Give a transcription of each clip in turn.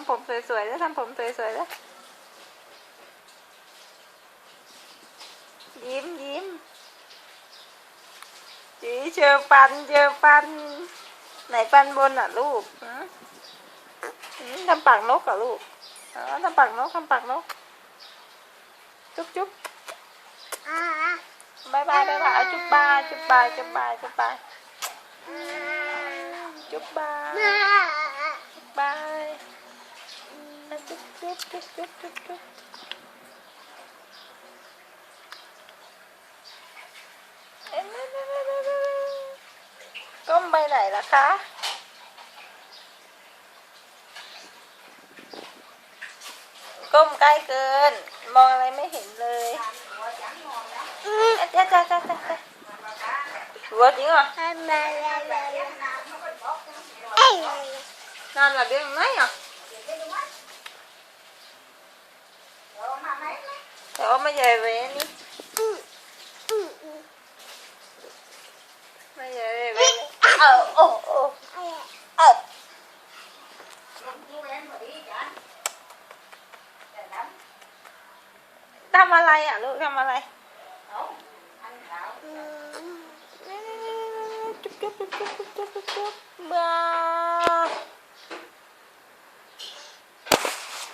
ำผมสวยๆแล้วทำผมสวยๆแล้วยิ้มยิ้มจีเจอปันเจอปัน ไหนปันบนอะลูกทำปากนกอะลูกทำปากนกทำปากนก จุ๊บจุ๊บบายบายบายบายจุ๊บบายจุ๊บบายจุ๊บบายจุ๊บบายจุ๊บบายบายอะ จุ๊บจุ๊บจุ๊บจุ๊บจุ๊บจุ๊บเอ๊ะก้มไปไหนล่ะคะก้มใกล้เกิน มองอะไรไม่เห็นเลยเอ๊ะจ้าจ้าจ้าจ้าจ้าหัวจริงเหรอนอนหลับยังไงอะแต่ว่าไม่ใหญ่เว้ยไม่ใหญ่เว้ยเออโอ้โอ้เออทำอะ ไรอะลูกทำอะไรจุ๊บจุ๊บจุ๊บจุ๊บจุ๊บจุ๊บจุ๊บบ้า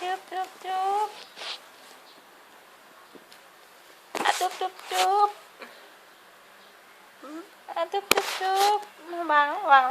จุ๊บจุ๊ จุ๊บอ่ะจุ๊บจุ๊บจุ๊บอืมอ่ะจุ๊บจุ๊บจุ๊บวางวาง